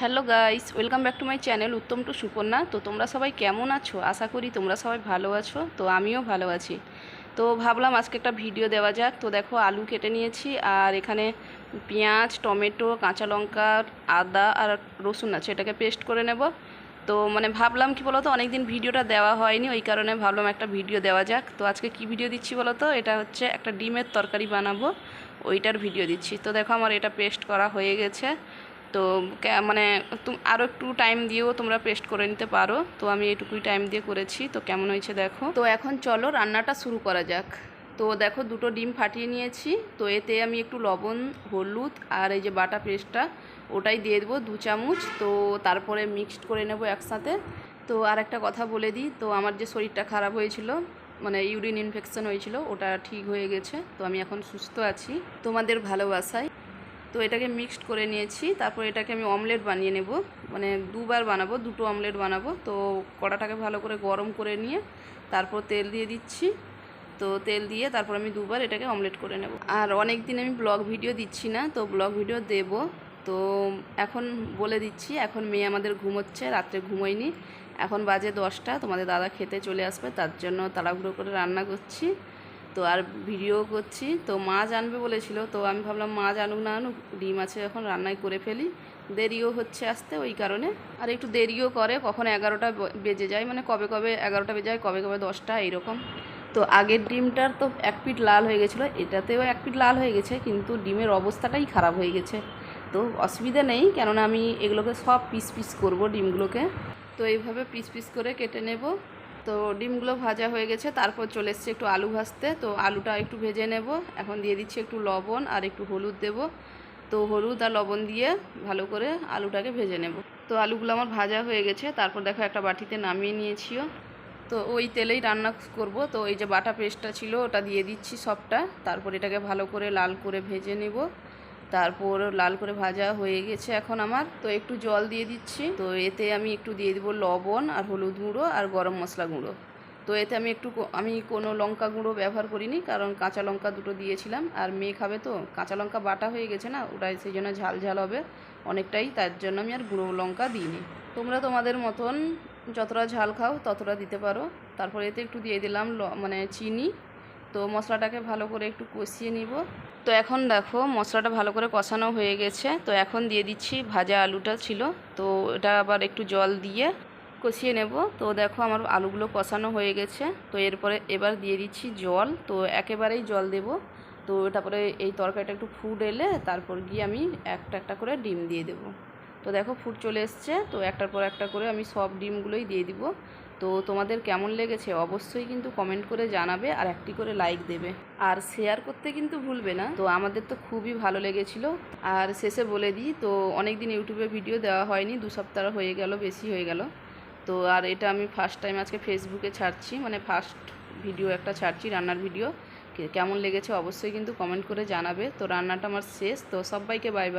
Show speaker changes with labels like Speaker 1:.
Speaker 1: Hello guys, welcome back to my channel Uttam to Suparna. তো তোমরা সবাই কেমন আছো? আশা করি তোমরা সবাই ভালো আছো, তো আমিও ভালো আছি। তো ভাবলাম আজকে একটা ভিডিও দেওয়া যাক। তো দেখো, আলু কেটে নিয়েছি আর এখানে পেঁয়াজ, টমেটো, কাঁচা লঙ্কা, আদা আর রসুন আছে, এটাকে পেস্ট করে নেব। তো মানে ভাবলাম কি বলতো অনেক দিন ভিডিওটা দেওয়া হয়নি, ওই কারণে ভাবলাম একটা ভিডিও দেওয়া যাক। তো আজকে কি ভিডিও দিচ্ছি বলো তো এটা হচ্ছে একটা ডিমের তরকারি বানাবো, ওইটার ভিডিও দিচ্ছি। তো দেখো আমার এটা পেস্ট করা হয়ে গেছে। তো মানে আরও একটু টাইম দিয়েও তোমরা পেস্ট করে নিতে পারো। তো আমি এটুকুই টাইম দিয়ে করেছি, তো কেমন হয়েছে দেখো। তো এখন চলো রান্নাটা শুরু করা যাক। তো দেখো দুটো ডিম ফাটিয়ে নিয়েছি, তো এতে আমি একটু লবণ, হলুদ আর এই যে বাটা পেস্টটা ওটাই দিয়ে দেবো দু চামচ। তো তারপরে মিক্সড করে নেব একসাথে। তো আর একটা কথা বলে দিই, তো আমার যে শরীরটা খারাপ হয়েছিল মানে ইউরিন ইনফেকশন হয়েছিল, ওটা ঠিক হয়ে গেছে। তো আমি এখন সুস্থ আছি। তোমাদের ভালোবাসায়। তো এটাকে মিক্সড করে নিয়েছি। তারপর এটাকে আমি অমলেট বানিয়ে নেব। মানে দুবার বানাবো, দুটো অমলেট বানাবো। তো কড়াটাকে ভালো করে গরম করে নিয়ে তারপর তেল দিয়ে দিচ্ছি। তো তেল দিয়ে তারপর আমি দুবার এটাকে অমলেট করে নেব। আর অনেক দিন আমি ব্লগ ভিডিও দিচ্ছি না, তো ব্লগ ভিডিও দেব। তো এখন বলে দিচ্ছি, এখন মেয়ে আমাদের ঘুমোচ্ছে, রাত্রে ঘুমোয়নি। এখন বাজে দশটা, তোমাদের দাদা খেতে চলে আসবে, তার জন্য তাড়াহুড়ো করে রান্না করছি। তো আর ভিডিও করছি। তো মাছ আনবে বলেছিল, তো আমি ভাবলাম মাছ আনুক না আনুক, ডিম আছে এখন রান্নাই করে ফেলি। দেরিও হচ্ছে আসতে ওই কারণে। আর একটু দেরিও করে, কখন এগারোটা বেজে যায় মানে কবে কবে এগারোটা বেজে যায়, কবে কবে দশটা, এইরকম। তো আগের ডিমটার তো এক পিট লাল হয়ে গেছিল, এটাতেও এক পিট লাল হয়ে গেছে, কিন্তু ডিমের অবস্থাটাই খারাপ হয়ে গেছে। তো অসুবিধা নেই, কেননা আমি এগুলোকে সব পিস পিস করব ডিমগুলোকে। তো এইভাবে পিস পিস করে কেটে নেব। তো ডিমগুলো ভাজা হয়ে গেছে, তারপর চলে এসছে একটু আলু ভাজতে। তো আলুটা একটু ভেজে নেব। এখন দিয়ে দিচ্ছি একটু লবণ আর একটু হলুদ দেব। তো হলুদ আর লবণ দিয়ে ভালো করে আলুটাকে ভেজে নেব। তো আলুগুলো আমার ভাজা হয়ে গেছে, তারপর দেখো একটা বাটিতে নামিয়ে নিয়েছিও। তো ওই তেলেই রান্না করব। তো এই যে বাটা পেস্টটা ছিল, ওটা দিয়ে দিচ্ছি সবটা। তারপর এটাকে ভালো করে লাল করে ভেজে নেব। তারপর লাল করে ভাজা হয়ে গেছে এখন আমার। তো একটু জল দিয়ে দিচ্ছি। তো এতে আমি একটু দিয়ে দিব লবণ আর হলুদ গুঁড়ো আর গরম মশলা গুঁড়ো। তো এতে আমি একটু আমি কোনো লঙ্কা গুঁড়ো ব্যবহার করিনি কারণ কাঁচা লঙ্কা দুটো দিয়েছিলাম। আর মেয়ে খাবে তো, কাঁচা লঙ্কা বাটা হয়ে গেছে না, ওটাই সেই জন্য ঝাল ঝাল হবে অনেকটাই, তার জন্য আমি আর গুঁড়ো লঙ্কা দিইনি। তোমরা তোমাদের মতন যতটা ঝাল খাও ততটা দিতে পারো। তারপর এতে একটু দিয়ে দিলাম মানে চিনি তো মশলাটাকে ভালো করে একটু কষিয়ে নিব। তো এখন দেখো মশলাটা ভালো করে কষানো হয়ে গেছে। তো এখন দিয়ে দিচ্ছি ভাজা আলুটা ছিল। তো এটা আবার একটু জল দিয়ে কষিয়ে নেব। তো দেখো আমার আলুগুলো কষানো হয়ে গেছে। তো এরপরে এবার দিয়ে দিচ্ছি জল। তো একেবারেই জল দেব। তো তারপরে এই তরকারিটা একটু ফুট এলে তারপর গিয়ে আমি একটা একটা করে ডিম দিয়ে দেব। তো দেখো ফুট চলে এসছে। তো একটার পর একটা করে আমি সব ডিমগুলোই দিয়ে দিব। তো তোমাদের কেমন লেগেছে? অবশ্যই কিন্তু কমেন্ট করে জানাবে আর একটি করে লাইক দেবে। আর শেয়ার করতে কিন্তু ভুলবে না। তো আমাদের তো খুবই ভালো লেগেছিল। আর শেষে বলে দিই, তো অনেক দিন ইউটিউবে ভিডিও দেওয়া হয়নি, দু সপ্তাহ হয়ে গেল, বেশি হয়ে গেল। তো আর এটা আমি ফার্স্ট টাইম আজকে ফেসবুকে ছাড়ছি মানে ফার্স্ট ভিডিও একটা ছাড়ছি, রান্নার ভিডিও কেমন লেগেছে অবশ্যই কিন্তু কমেন্ট করে জানাবে। তো রান্নাটা আমার শেষ। তো সবাইকে বাই